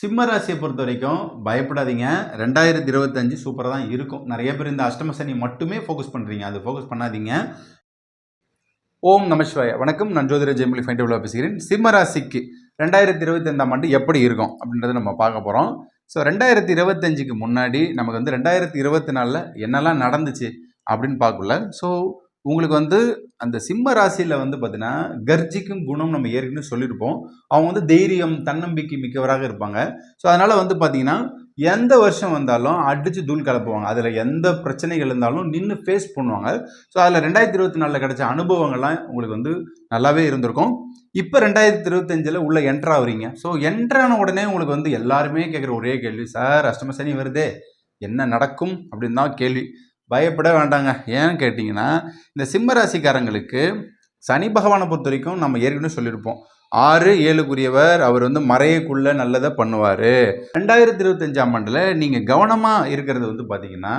சிம்ம ராசியை பொறுத்த வரைக்கும் பயப்படாதீங்க. ரெண்டாயிரத்தி இருபத்தஞ்சு சூப்பராக தான் இருக்கும். நிறைய பேர் இந்த அஷ்டம சனி மட்டுமே ஃபோக்கஸ் பண்ணுறீங்க அது ஃபோக்கஸ் பண்ணாதீங்க. ஓம் நமஸ்வாய வணக்கம். நான் ஜோதிர ஜெயமொழி ஃபைண்டபிளாக பேசுகிறேன். சிம்ம ராசிக்கு ரெண்டாயிரத்தி இருபத்தைந்தாம் ஆண்டு எப்படி இருக்கும் அப்படின்றத நம்ம பார்க்க போகிறோம் ஸோ ரெண்டாயிரத்தி இருபத்தஞ்சுக்கு முன்னாடி நமக்கு வந்து ரெண்டாயிரத்தி இருபத்தி நாலில் என்னெல்லாம் நடந்துச்சு அப்படின்னு பார்க்கல ஸோ உங்களுக்கு வந்து அந்த சிம்ம ராசியில் வந்து பார்த்தீங்கன்னா கர்ஜிக்கும் குணம் நம்ம ஏற்கனவே சொல்லியிருப்போம். அவங்க வந்து தைரியம் தன்னம்பிக்கை மிக்கவராக இருப்பாங்க. ஸோ அதனால் வந்து பார்த்தீங்கன்னா எந்த வருஷம் வந்தாலும் அடித்து தூள் கலப்புவாங்க. அதில் எந்த பிரச்சனைகள் இருந்தாலும் நின்று ஃபேஸ் பண்ணுவாங்க. ஸோ அதில் ரெண்டாயிரத்தி இருபத்தி நாலில் கிடைச்ச அனுபவங்கள்லாம் உங்களுக்கு வந்து நல்லாவே இருந்திருக்கும். இப்போ ரெண்டாயிரத்தி இருபத்தஞ்சில் உள்ள என்ட்ரு ஆகுறீங்க. ஸோ என்ட்ரான உடனே உங்களுக்கு வந்து எல்லாருமே கேட்குற ஒரே கேள்வி சார் அஷ்டம சனி வருதே. என்ன நடக்கும்? அப்படின்னு தான் கேள்வி. பயப்பட வேண்டாங்க. ஏன்னு கேட்டிங்கன்னா இந்த சிம்ம ராசிக்காரங்களுக்கு சனி பகவானை பொறுத்த வரைக்கும் நம்ம ஏற்கனவே சொல்லியிருப்போம். ஆறு ஏழுக்குரியவர் அவர் வந்து மறையக்குள்ள நல்லதை பண்ணுவார். ரெண்டாயிரத்தி இருபத்தஞ்சாம் ஆண்டில் நீங்கள் கவனமாக இருக்கிறது வந்து பார்த்தீங்கன்னா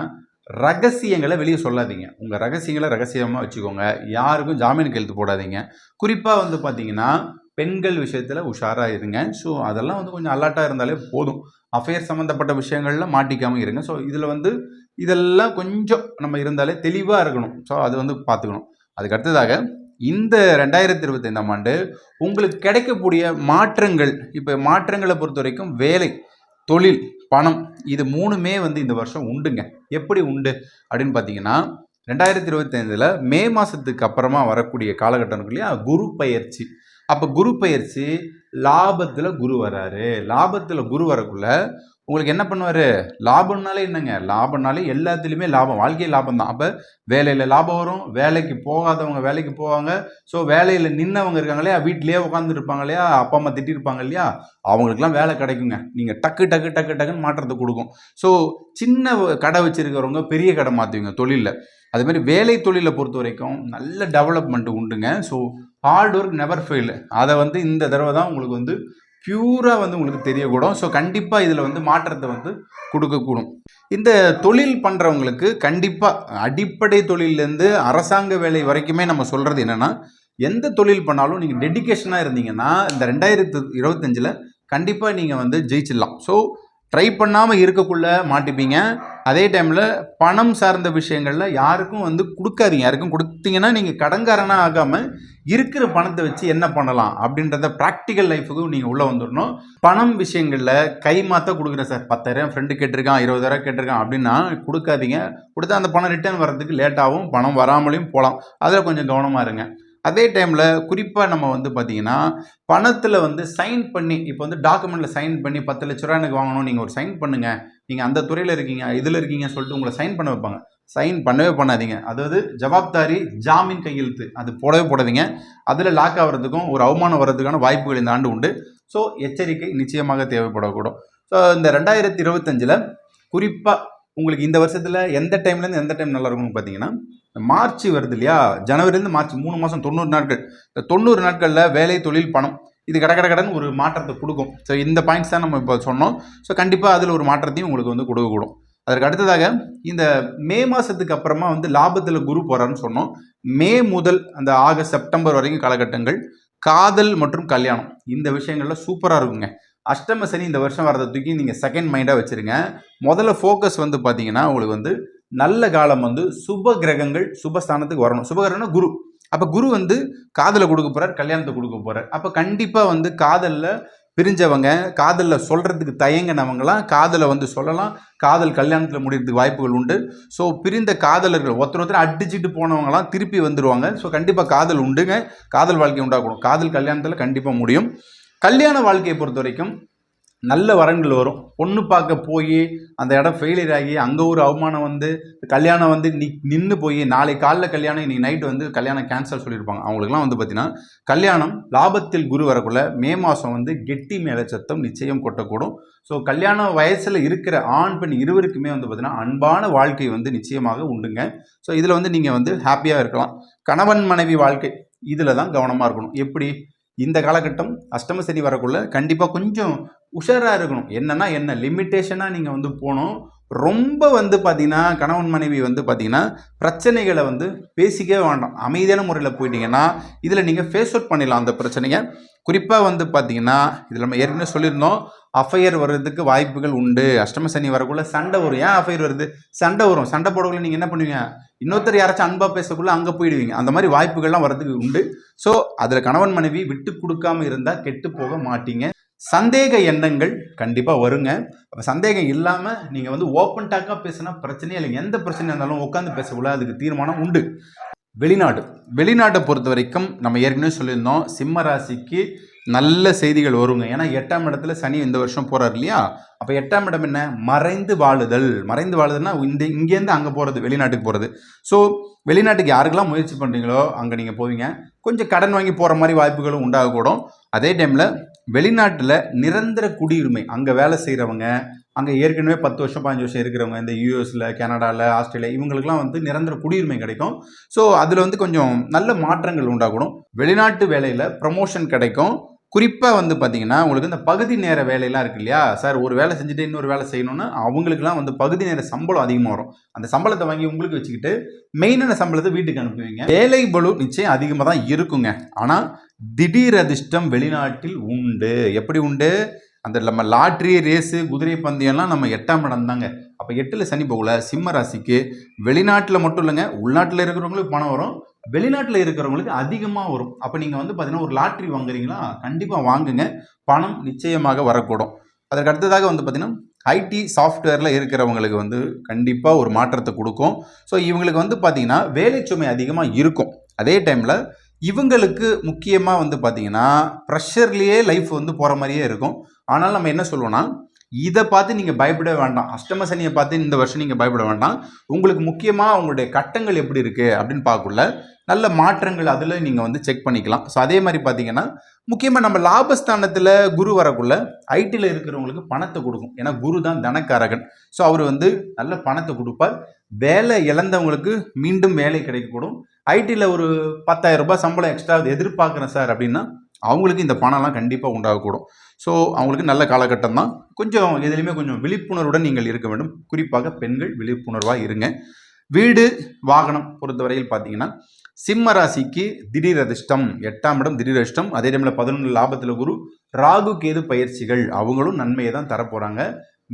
ரகசியங்களை வெளியே சொல்லாதீங்க. உங்கள் ரகசியங்களை ரகசியமாக வச்சுக்கோங்க. யாருக்கும் ஜாமீன் கையெழுத்து போடாதீங்க. குறிப்பாக வந்து பார்த்தீங்கன்னா பெண்கள் விஷயத்தில் உஷாராக இருங்க. ஸோ அதெல்லாம் வந்து கொஞ்சம் அலர்ட்டாக இருந்தாலே போதும். அஃபேர் சம்மந்தப்பட்ட விஷயங்களில் மாட்டிக்காமல் இருங்க. ஸோ இதில் வந்து இதெல்லாம் கொஞ்சம் நம்ம இருந்தாலே தெளிவாக இருக்கணும். ஸோ அது வந்து பார்த்துக்கணும் அதுக்கு அடுத்ததாக இந்த ரெண்டாயிரத்தி இருபத்தைந்தாம் ஆண்டு உங்களுக்கு கிடைக்கக்கூடிய மாற்றங்கள் இப்போ மாற்றங்களை பொறுத்த வரைக்கும் வேலை தொழில் பணம் இது மூணுமே வந்து இந்த வருஷம் உண்டுங்க. எப்படி உண்டு அப்படின்னு பார்த்தீங்கன்னா ரெண்டாயிரத்தி இருபத்தைந்தில் மே மாதத்துக்கு அப்புறமா வரக்கூடிய காலகட்டம் இருக்கு இல்லையா? குரு பயிற்சி. அப்போ குரு பயிற்சி லாபத்தில் குரு வராரு. லாபத்தில் குரு வரக்குள்ள உங்களுக்கு என்ன பண்ணுவார்? லாபம்னாலே என்னங்க? லாபம்னாலே எல்லாத்துலேயுமே லாபம். வாழ்க்கை லாபம் தான் அப்போ வேலையில் லாபம் வரும். வேலைக்கு போகாதவங்க வேலைக்கு போவாங்க. ஸோ வேலையில் நின்னவங்க இருக்காங்க இல்லையா? வீட்டிலேயே உட்காந்துருப்பாங்க இல்லையா? அப்பா அம்மா திட்டிருப்பாங்க இல்லையா? அவங்களுக்குலாம் வேலை கிடைக்குங்க. நீங்கள் டக்கு டக்கு டக்கு டக்குன்னு மாற்றத்தை கொடுக்கும். ஸோ சின்ன கடை வச்சுருக்கிறவங்க பெரிய கடை மாற்றுவீங்க தொழிலில். அதுமாதிரி வேலை தொழிலை பொறுத்த வரைக்கும் நல்ல டெவலப்மெண்ட் உண்டுங்க. So hard work never fail அதை வந்து இந்த தடவை தான் உங்களுக்கு வந்து பியூராக வந்து உங்களுக்கு தெரியக்கூடும். ஸோ கண்டிப்பாக இதில் வந்து மாற்றத்தை வந்து கொடுக்கக்கூடும். இந்த தொழில் பண்ணுறவங்களுக்கு கண்டிப்பாக அடிப்படை தொழிலேருந்து அரசாங்க வேலை வரைக்குமே நம்ம சொல்கிறது என்னென்னா எந்த தொழில் பண்ணாலும் நீங்கள் டெடிக்கேஷனாக இருந்தீங்கன்னா இந்த ரெண்டாயிரத்து இருபத்தஞ்சில் கண்டிப்பாக நீங்கள் வந்து ஜெயிச்சிடலாம். ஸோ ட்ரை பண்ணாமல் இருக்கக்குள்ள மாட்டிப்பீங்க. அதே டைமில் பணம் சார்ந்த விஷயங்களில் யாருக்கும் வந்து கொடுக்காதீங்க. யாருக்கும் கொடுத்தீங்கன்னா நீங்கள் கடன்காரனாக ஆகாமல் இருக்கிற பணத்தை வச்சு என்ன பண்ணலாம்? அப்படின்றத ப்ராக்டிக்கல் லைஃபுக்கும் நீங்கள் உள்ளே வந்துடணும் பணம் விஷயங்களில் கை மாற்ற கொடுக்குறேன் சார். பத்தாயிரம் ஃப்ரெண்டு கேட்டிருக்கான் இருபதாயிரம் கேட்டிருக்கான் அப்படின்னா கொடுக்காதீங்க. கொடுத்தா அந்த பணம் ரிட்டர்ன் வர்றதுக்கு லேட்டாகவும் பணம் வராமலையும் போகலாம் அதில் கொஞ்சம் கவனமாக இருங்க. அதே டைமில் குறிப்பாக நம்ம வந்து பார்த்தீங்கன்னா பணத்தில் வந்து சைன் பண்ணி இப்போ வந்து டாக்குமெண்ட்டில் சைன் பண்ணி பத்து லட்ச ரூபா எனக்கு வாங்கணும் நீங்கள் ஒரு சைன் பண்ணுங்கள் நீங்கள் அந்த துறையில் இருக்கீங்க இதில் இருக்கீங்கன்னு சொல்லிட்டு உங்களை சைன் பண்ண வைப்பாங்க. சைன் பண்ணவே பண்ணாதீங்க. அதாவது ஜவாப்தாரி ஜாமீன் கையெழுத்து அது போடவே போடாதீங்க. அதில் லாக் ஆகிறதுக்கும் ஒரு அவமானம் வர்றதுக்கான வாய்ப்புகள் இந்த ஆண்டு உண்டு. ஸோ எச்சரிக்கை நிச்சயமாக தேவைப்படக்கூடும். ஸோ இந்த ரெண்டாயிரத்தி இருபத்தஞ்சில் குறிப்பாக உங்களுக்கு இந்த வருஷத்தில் எந்த டைம்லேருந்து எந்த டைம் நல்லா இருக்கும்னு பார்த்தீங்கன்னா மார்ச் வருது இல்லையா? ஜனவரிலேருந்து மார்ச் மூணு மாதம் தொண்ணூறு நாட்கள். இந்த தொண்ணூறு நாட்களில் வேலை தொழில் பணம் இது கட கட கடன் ஒரு மாற்றத்தை கொடுக்கும். ஸோ இந்த பாயிண்ட்ஸ் தான் நம்ம இப்போ சொன்னோம். ஸோ கண்டிப்பாக அதில் ஒரு மாற்றத்தையும் உங்களுக்கு வந்து கொடுக்கக்கூடும். அதற்கு அடுத்ததாக இந்த மே மாதத்துக்கு அப்புறமா வந்து லாபத்தில் குரு போகிறான்னு சொன்னோம். மே முதல் அந்த ஆகஸ்ட் செப்டம்பர் வரைக்கும் காலகட்டங்கள் காதல் மற்றும் கல்யாணம். இந்த விஷயங்கள்ல சூப்பராக இருக்குங்க. அஷ்டம சனி இந்த வருஷம் வரதை தூக்கி நீங்கள் செகண்ட் மைண்டாக வச்சுருங்க. முதல்ல ஃபோக்கஸ் வந்து பார்த்தீங்கன்னா உங்களுக்கு வந்து நல்ல காலம் வந்து சுப கிரகங்கள் சுபஸ்தானத்துக்கு வரணும். சுபகிரகம்னா குரு. அப்போ குரு வந்து காதலை கொடுக்க போகிறார் கல்யாணத்தை கொடுக்க போகிறார் அப்போ கண்டிப்பாக வந்து காதலில் பிரிஞ்சவங்க காதலில் சொல்கிறதுக்கு தயங்கினவங்களாம் காதலை வந்து சொல்லலாம். காதல் கல்யாணத்தில் முடியறதுக்கு வாய்ப்புகள் உண்டு. ஸோ பிரிந்த காதலர்கள் ஒருத்தர் ஒருத்தர் அடிச்சுட்டு போனவங்களாம் திருப்பி வந்துடுவாங்க ஸோ கண்டிப்பாக காதல் உண்டுங்க. காதல் வாழ்க்கை உண்டாகணும். காதல் கல்யாணத்தில் கண்டிப்பாக முடியும். கல்யாண வாழ்க்கையை பொறுத்த வரைக்கும் நல்ல வரன்கள் வரும். பொண்ணு பார்க்க போய் அந்த இடம் ஃபெயிலியர் ஆகி அங்கே ஒரு அவமானம் வந்து கல்யாணம் வந்து நி நின்று போய் நாளை காலைல கல்யாணம் இன்னைக்கு நைட்டு வந்து கல்யாணம் கேன்சல் சொல்லியிருப்பாங்க அவங்களுக்குலாம் வந்து பார்த்தீங்கன்னா கல்யாணம் லாபத்தில் குரு வரக்குள்ள மே மாதம் வந்து கெட்டி மேலே சத்தம் நிச்சயம் கொட்டக்கூடும். ஸோ கல்யாண வயசில் இருக்கிற ஆண் பெண் இருவருக்குமே வந்து பார்த்தீங்கன்னா அன்பான வாழ்க்கை வந்து நிச்சயமாக உண்டுங்க. ஸோ இதில் வந்து நீங்கள் வந்து ஹாப்பியாக இருக்கலாம். கணவன் மனைவி வாழ்க்கை இதில் தான் கவனமாக இருக்கணும். எப்படி? இந்த காலகட்டம் அஷ்டம சனி வரக்குள்ள கண்டிப்பாக கொஞ்சம் உஷாராக இருக்கணும். என்னன்னா என்ன லிமிட்டேஷனாக நீங்கள் வந்து போகணும். ரொம்ப வந்து பார்த்தீங்கன்னா கணவன் மனைவி வந்து பார்த்தீங்கன்னா பிரச்சனைகளை வந்து பேசிக்கவே வேண்டாம். அமைதியான முறையில் போயிட்டீங்கன்னா இதில் நீங்கள் ஃபேஸ் அவுட் பண்ணிடலாம் அந்த பிரச்சனையை. குறிப்பாக வந்து பார்த்தீங்கன்னா இதில் நம்ம ஏற்கனவே சொல்லியிருந்தோம் அஃபையர் வர்றதுக்கு வாய்ப்புகள் உண்டு. அஷ்டம சனி வரக்குள்ள சண்டை வரும். ஏன் அஃபையர் வருது? சண்டை வரும். சண்டை போடக்குள்ள நீங்கள் என்ன பண்ணுவீங்க? இன்னொருத்தர் யாராச்சும் அன்பாக பேசக்குள்ள அங்கே போயிடுவீங்க. அந்த மாதிரி வாய்ப்புகள்லாம் வரதுக்கு உண்டு. ஸோ அதில் கணவன் மனைவி விட்டு கொடுக்காம இருந்தால் கெட்டு போக மாட்டீங்க. சந்தேக எண்ணங்கள் கண்டிப்பாக வருங்க. அப்போ சந்தேகம் இல்லாமல் நீங்கள் வந்து ஓப்பன் டாக்காக பேசினா பிரச்சனையே இல்லைங்க. எந்த பிரச்சனையாக இருந்தாலும் உட்காந்து பேசக்குள்ள அதுக்கு தீர்மானம் உண்டு. வெளிநாடு. வெளிநாட்டை பொறுத்த வரைக்கும் நம்ம ஏற்கனவே சொல்லியிருந்தோம் சிம்ம ராசிக்கு நல்ல செய்திகள் வருங்க. ஏன்னா எட்டாம் இடத்துல சனி இந்த வருஷம் போகிறார் இல்லையா? அப்போ எட்டாம் இடம் என்ன? மறைந்து வாழுதல். மறைந்து வாழுதுன்னா இந்த இங்கேருந்து அங்கே போகிறது வெளிநாட்டுக்கு போகிறது ஸோ வெளிநாட்டுக்கு யாருக்கெல்லாம் முயற்சி பண்ணுறீங்களோ அங்கே நீங்கள் போவீங்க. கொஞ்சம் கடன் வாங்கி போகிற மாதிரி வாய்ப்புகளும் உண்டாகக்கூடும். அதே டைமில் வெளிநாட்டில் நிரந்தர குடியுரிமை. அங்கே வேலை செய்கிறவங்க அங்கே ஏற்கனவே பத்து வருஷம் பதினஞ்சு வருஷம் இருக்கிறவங்க இந்த யூஎஸில் கனடாவில் ஆஸ்திரேலியா இவங்களுக்குலாம் வந்து நிரந்தர குடியுரிமை கிடைக்கும். ஸோ அதில் வந்து கொஞ்சம் நல்ல மாற்றங்கள் உண்டாகணும். வெளிநாட்டு வேலையில் ப்ரமோஷன் கிடைக்கும். குறிப்பாக வந்து பார்த்தீங்கன்னா உங்களுக்கு இந்த பகுதி நேர வேலையெல்லாம் இருக்கு இல்லையா? சார் ஒரு வேலை செஞ்சுட்டு இன்னொரு வேலை செய்யணும்னா அவங்களுக்குலாம் வந்து பகுதி நேர சம்பளம் அதிகமாக வரும். அந்த சம்பளத்தை வாங்கி உங்களுக்கு வச்சுக்கிட்டு மெயினான சம்பளத்தை வீட்டுக்கு அனுப்புவீங்க. வேலை பளு நிச்சயம் அதிகமாக தான் இருக்குங்க. ஆனால் திடீர் அதிர்ஷ்டம் வெளிநாட்டில் உண்டு. எப்படி உண்டு? அந்த நம்ம லாட்ரி ரேஸு குதிரை பந்தயம்லாம் நம்ம எட்டாம் இடம் தாங்க. அப்போ எட்டில் சனி போகல சிம்ம ராசிக்கு. வெளிநாட்டில் மட்டும் இல்லைங்க உள்நாட்டில் இருக்கிறவங்களுக்கு பணம் வரும். வெளிநாட்டில் இருக்கிறவங்களுக்கு அதிகமாக வரும். அப்போ நீங்கள் வந்து பார்த்தீங்கன்னா ஒரு லாட்ரி வாங்குறீங்களா கண்டிப்பாக வாங்குங்க. பணம் நிச்சயமாக வரக்கூடும். அதற்கு அடுத்ததாக வந்து பார்த்தீங்கன்னா ஐடி சாஃப்ட்வேரில் இருக்கிறவங்களுக்கு வந்து கண்டிப்பாக ஒரு மாற்றத்தை கொடுக்கும். ஸோ இவங்களுக்கு வந்து பார்த்தீங்கன்னா சுமை அதிகமாக இருக்கும். அதே டைமில் இவங்களுக்கு முக்கியமாக வந்து பார்த்தீங்கன்னா ப்ரெஷர்லேயே லைஃப் வந்து போகிற மாதிரியே இருக்கும். ஆனால் நம்ம என்ன சொல்லுவோன்னா இதை பார்த்து நீங்கள் பயப்பட வேண்டாம். அஷ்டம சனியை பார்த்து இந்த வருஷம் நீங்கள் பயப்பட வேண்டாம். உங்களுக்கு முக்கியமாக உங்களுடைய கட்டங்கள் எப்படி இருக்குது அப்படின்னு பார்க்கக்குள்ள நல்ல மாற்றங்கள் அதில் நீங்கள் வந்து செக் பண்ணிக்கலாம். ஸோ அதே மாதிரி பார்த்தீங்கன்னா முக்கியமாக நம்ம லாபஸ்தானத்தில் குரு வரக்குள்ள ஐடியில் இருக்கிறவங்களுக்கு பணத்தை கொடுக்கும். ஏன்னா குரு தான் தனக்காரகன். ஸோ அவர் வந்து நல்ல பணத்தை கொடுப்பார். வேலை இழந்தவங்களுக்கு மீண்டும் வேலை கிடைக்கக்கூடும். ஐடியில் ஒரு பத்தாயிரம் ரூபாய் சம்பளம் எக்ஸ்ட்ரா எதிர்பார்க்குறேன் சார் அப்படின்னா அவங்களுக்கு இந்த பணம்லாம் கண்டிப்பாக உண்டாகக்கூடும். ஸோ அவங்களுக்கு நல்ல காலகட்டம் தான் கொஞ்சம் எதுலேயுமே கொஞ்சம் விழிப்புணர்வுடன் நீங்கள் இருக்க வேண்டும். குறிப்பாக பெண்கள் விழிப்புணர்வாக இருங்க. வீடு வாகனம் பொறுத்தவரையில் பார்த்தீங்கன்னா சிம்ம ராசிக்கு திடீர் அதிர்ஷ்டம் எட்டாம் இடம் திடீர் அதிர்ஷ்டம். அதே டைமில் பதினொன்று லாபத்தில் குரு ராகு கேது பயிற்சிகள் அவங்களும் நன்மையை தான் தரப்போகிறாங்க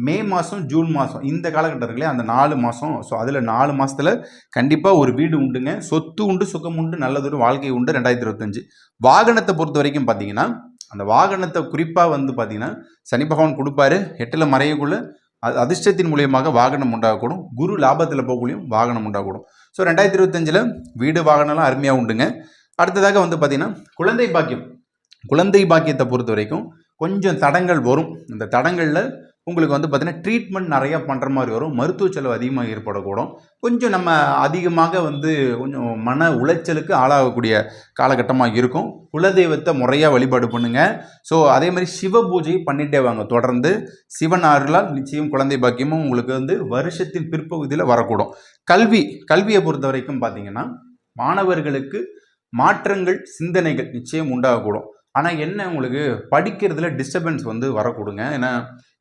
மே மாதம் ஜூன் மாதம் இந்த காலகட்டத்திலே அந்த நாலு மாதம் ஸோ அதில் நாலு மாதத்தில் கண்டிப்பாக ஒரு வீடு உண்டுங்க. சொத்து உண்டு சுகம் உண்டு நல்லதொரு வாழ்க்கை உண்டு ரெண்டாயிரத்தி இருபத்தஞ்சு. வாகனத்தை பொறுத்த வரைக்கும் பார்த்தீங்கன்னா அந்த வாகனத்தை குறிப்பாக வந்து பார்த்தீங்கன்னா சனி பகவான் கொடுப்பாரு. எட்டில் மறையக்குள்ள அது அதிர்ஷ்டத்தின் மூலியமாக வாகனம் உண்டாகக்கூடும். குரு லாபத்தில் போகக்கூடியும் வாகனம் உண்டாகக்கூடும். ஸோ ரெண்டாயிரத்தி இருபத்தஞ்சில் வீடு வாகனம்லாம் அருமையாக உண்டுங்க. அடுத்ததாக வந்து பார்த்தீங்கன்னா குழந்தை பாக்கியம். குழந்தை பாக்கியத்தை பொறுத்த வரைக்கும் கொஞ்சம் தடங்கள் வரும். இந்த தடங்களில் உங்களுக்கு வந்து பார்த்தீங்கன்னா ட்ரீட்மெண்ட் நிறையா பண்ணுற மாதிரி வரும். மருத்துவ செலவு அதிகமாக ஏற்படக்கூடும். கொஞ்சம் நம்ம அதிகமாக வந்து கொஞ்சம் மன உளைச்சலுக்கு ஆளாகக்கூடிய காலகட்டமாக இருக்கும். குலதெய்வத்தை முறையாக வழிபாடு பண்ணுங்கள் ஸோ அதே மாதிரி சிவ பூஜையை பண்ணிட்டே வாங்க. தொடர்ந்து சிவன் ஆறுலால் நிச்சயம் குழந்தை பாக்கியமும் உங்களுக்கு வந்து வருஷத்தின் பிற்பகுதியில் வரக்கூடும். கல்வி கல்வியை பொறுத்த வரைக்கும் பார்த்தீங்கன்னா மாணவர்களுக்கு மாற்றங்கள் சிந்தனைகள் நிச்சயம் உண்டாகக்கூடும். ஆனால் என்ன உங்களுக்கு படிக்கிறதுல டிஸ்டர்பன்ஸ் வந்து வரக்கூடுங்க. ஏன்னா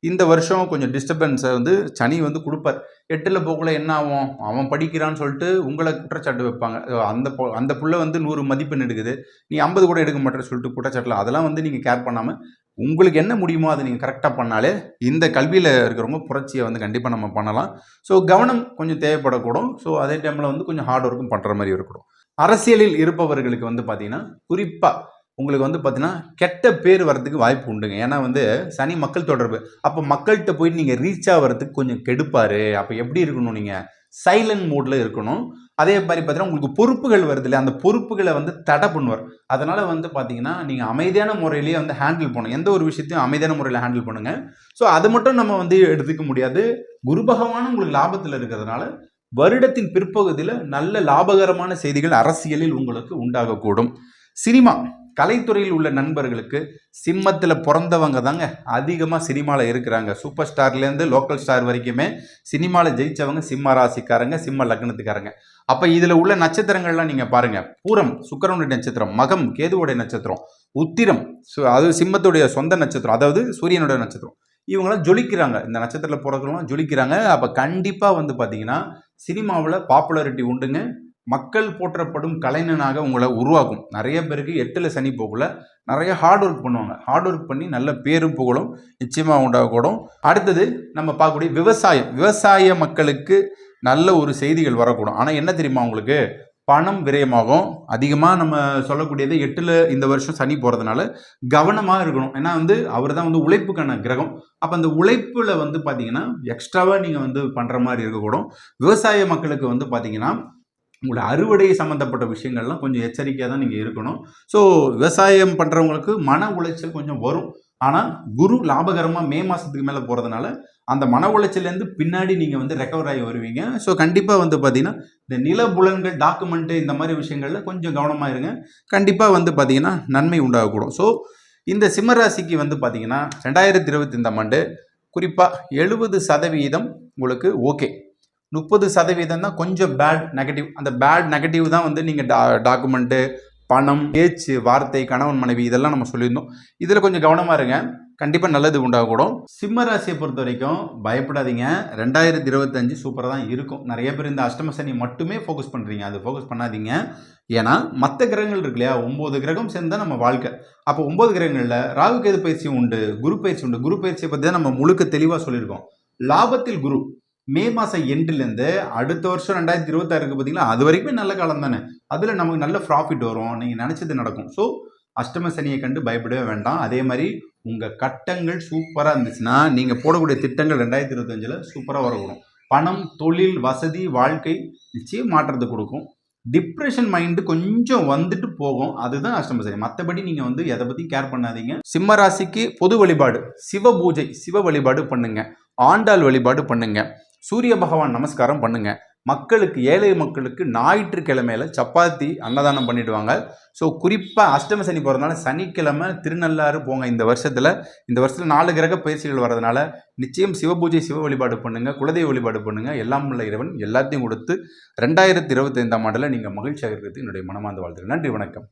இந்த வருஷம் கொஞ்சம் டிஸ்டர்பன்ஸை வந்து சனி வந்து கொடுப்பார். எட்டில் போக்குள்ள என்ன ஆகும்? அவன் படிக்கிறான்னு சொல்லிட்டு உங்களை குற்றச்சாட்டு வைப்பாங்க. அந்த அந்த புள்ள வந்து நூறு மதிப்பெண் எடுக்குது. நீ ஐம்பது கூட எடுக்க மாட்டேன்னு சொல்லிட்டு குற்றச்சாட்டில் அதெல்லாம் வந்து நீங்கள் கேர் பண்ணாமல் உங்களுக்கு என்ன முடியுமோ அதை நீங்கள் கரெக்டாக பண்ணாலே இந்த கல்வியில் இருக்கிறவங்க புரட்சியை வந்து கண்டிப்பாக நம்ம பண்ணலாம். ஸோ கவனம் கொஞ்சம் தேவைப்படக்கூடும். ஸோ அதே டைமில் வந்து கொஞ்சம் ஹார்ட் ஒர்க்கும் பண்ணுற மாதிரி இருக்கணும். அரசியலில் இருப்பவர்களுக்கு வந்து பார்த்திங்கன்னா குறிப்பாக உங்களுக்கு வந்து பார்த்தீங்கன்னா கெட்ட பேர் வர்றதுக்கு வாய்ப்பு உண்டுங்க. ஏன்னா வந்து சனி மக்கள் தொடர்பு. அப்போ மக்கள்கிட்ட போயிட்டு நீங்கள் ரீச் ஆகிறதுக்கு கொஞ்சம் கெடுப்பார். அப்போ எப்படி இருக்கணும் நீங்கள் சைலண்ட் மோடில் இருக்கணும். அதே மாதிரி பார்த்தீங்கன்னா உங்களுக்கு பொறுப்புகள் வருது இல்லை அந்த பொறுப்புகளை வந்து தடை பண்ணுவார். அதனால் வந்து பார்த்தீங்கன்னா நீங்கள் அமைதியான முறையிலேயே வந்து ஹேண்டில் பண்ணணும். எந்த ஒரு விஷயத்தையும் அமைதியான முறையில் ஹேண்டில் பண்ணுங்கள் ஸோ அது மட்டும் நம்ம வந்து எடுத்துக்க முடியாது. குரு பகவானும் உங்களுக்கு லாபத்தில் இருக்கிறதுனால வருடத்தின் பிற்பகுதியில் நல்ல லாபகரமான செய்திகள் அரசியலில் உங்களுக்கு உண்டாகக்கூடும். சினிமா. கலைத்துறையில் உள்ள நண்பர்களுக்கு சிம்மத்தில் பிறந்தவங்க தாங்க. அதிகமாக சினிமாவில் இருக்கிறாங்க. சூப்பர் ஸ்டார்லேருந்து லோக்கல் ஸ்டார் வரைக்குமே சினிமாவில் ஜெயிச்சவங்க சிம்ம ராசிக்காரங்க சிம்ம லக்னத்துக்காரங்க. அப்போ இதில் உள்ள நட்சத்திரங்கள்லாம் நீங்கள் பாருங்கள் பூரம் சுக்கரனுடைய நட்சத்திரம் மகம் கேதுவுடைய நட்சத்திரம் உத்திரம் சு அது சிம்மத்துடைய சொந்த நட்சத்திரம் அதாவது சூரியனுடைய நட்சத்திரம். இவங்களாம் ஜொலிக்கிறாங்க. இந்த நட்சத்திரத்தில் பிறக்கிறவங்களாம் ஜொலிக்கிறாங்க. அப்போ கண்டிப்பாக வந்து பார்த்தீங்கன்னா சினிமாவில் பாப்புலாரிட்டி உண்டுங்க. மக்கள் போற்றப்படும் கலைஞனாக உங்களை உருவாக்கும். நிறைய பேருக்கு எட்டில் சனி போகல நிறைய ஹார்ட் ஒர்க் பண்ணுவாங்க. ஹார்ட் ஒர்க் பண்ணி நல்ல பேரும் புகழும் நிச்சயமாக உண்டாகக்கூடும். அடுத்தது நம்ம பார்க்கக்கூடிய விவசாயம். விவசாய மக்களுக்கு நல்ல ஒரு செய்திகள் வரக்கூடும். ஆனால் என்ன தெரியுமா உங்களுக்கு? பணம் விரயமாகும். அதிகமாக நம்ம சொல்லக்கூடியது எட்டில் இந்த வருஷம் சனி போகிறதுனால கவனமாக இருக்கணும். ஏன்னா வந்து அவர் தான் வந்து உழைப்புக்கான கிரகம். அப்போ அந்த உழைப்பில் வந்து பார்த்தீங்கன்னா எக்ஸ்ட்ராவாக நீங்கள் வந்து பண்ணுற மாதிரி இருக்கக்கூடும். விவசாய மக்களுக்கு வந்து பார்த்தீங்கன்னா உங்களோட அறுவடை சம்மந்தப்பட்ட விஷயங்கள்லாம் கொஞ்சம் எச்சரிக்கையாக தான் நீங்கள் இருக்கணும். ஸோ விவசாயம் பண்ணுறவங்களுக்கு மன உளைச்சல் கொஞ்சம் வரும். ஆனால் குரு லாபகரமாக மே மாதத்துக்கு மேலே போகிறதுனால அந்த மன உளைச்சல்லேருந்து பின்னாடி நீங்கள் வந்து ரெக்கவர் ஆகி வருவீங்க. ஸோ கண்டிப்பாக வந்து பார்த்தீங்கன்னா இந்த நிலபுலன்கள் டாக்குமெண்ட்டு இந்த மாதிரி விஷயங்களில் கொஞ்சம் கவனமாக இருங்க. கண்டிப்பாக வந்து பார்த்தீங்கன்னா நன்மை உண்டாகக்கூடும். ஸோ இந்த சிம்மராசிக்கு வந்து பார்த்தீங்கன்னா ரெண்டாயிரத்தி இருபத்தி ஆண்டு குறிப்பாக எழுபது சதவீதம் உங்களுக்கு ஓகே முப்பது சதவீதம் தான் கொஞ்சம் பேட் நெகட்டிவ் அந்த பேட் நெகட்டிவ் தான் வந்து நீங்கள் டா டாக்குமெண்ட்டு பணம் பேச்சு வார்த்தை கணவன் மனைவி இதெல்லாம் நம்ம சொல்லியிருந்தோம். இதில் கொஞ்சம் கவனமாக இருங்க. கண்டிப்பாக நல்லது உண்டாகக்கூடும். சிம்ம ராசியை பொறுத்த வரைக்கும் பயப்படாதீங்க. ரெண்டாயிரத்தி இருபத்தஞ்சு சூப்பராக தான் இருக்கும். நிறைய பேர் இந்த அஷ்டம சனி மட்டுமே ஃபோக்கஸ் பண்ணுறீங்க அது ஃபோக்கஸ் பண்ணாதீங்க. ஏன்னா மற்ற கிரகங்கள் இருக்கு இல்லையா? ஒம்பது கிரகம் சேர்ந்தால் நம்ம வாழ்க்கை. அப்போ ஒம்பது கிரகங்களில் ராகு கேது பயிற்சி உண்டு குரு பயிற்சி உண்டு. குரு பயிற்சியை பற்றி தான் நம்ம முழுக்க தெளிவாக சொல்லியிருக்கோம். லாபத்தில் குரு. மே மாதம் எண்டுலேருந்து அடுத்த வருஷம் ரெண்டாயிரத்தி இருபத்தாறுக்கு பார்த்தீங்களா அது வரைக்குமே நல்ல காலம் தானே. அதில் நமக்கு நல்ல ப்ராஃபிட் வரும். நீங்கள் நினச்சது நடக்கும். ஸோ அஷ்டம சனியை கண்டு பயப்படவே வேண்டாம். அதே மாதிரி உங்கள் கட்டங்கள் சூப்பராக இருந்துச்சுன்னா நீங்கள் போடக்கூடிய திட்டங்கள் ரெண்டாயிரத்தி இருபத்தஞ்சில் சூப்பராக வரக்கூடும். பணம் தொழில் வசதி வாழ்க்கை நிச்சயம் மாற்றத்தை கொடுக்கும். டிப்ரெஷன் மைண்டு கொஞ்சம் வந்துட்டு போகும். அதுதான் அஷ்டம சனி. மற்றபடி நீங்கள் வந்து எதை பற்றி கேர் பண்ணாதீங்க. சிம்ம ராசிக்கு பொது வழிபாடு சிவ பூஜை சிவ வழிபாடு பண்ணுங்க. ஆண்டாள் வழிபாடு பண்ணுங்க. சூரிய பகவான் நமஸ்காரம் பண்ணுங்க. மக்களுக்கு ஏழை மக்களுக்கு ஞாயிற்றுக்கிழமையில சப்பாத்தி அன்னதானம் பண்ணிடுவாங்க. ஸோ குறிப்பாக அஷ்டம சனி போகிறதுனால சனிக்கிழமை திருநள்ளாறு போங்க. இந்த வருஷத்தில் இந்த வருஷத்தில் நாலு கிரக பயிற்சிகள் வர்றதுனால நிச்சயம் சிவபூஜை சிவ வழிபாடு பண்ணுங்கள் குலதெய்வ வழிபாடு பண்ணுங்கள் எல்லாம் உள்ள இறைவன் எல்லாத்தையும் கொடுத்து ரெண்டாயிரத்தி இருபத்தைந்தாம் ஆண்டில் நீங்கள் மகிழ்ச்சியாக இருக்கிறது என்னுடைய மனமார்ந்த வாழ்த்துக்கள். நன்றி வணக்கம்.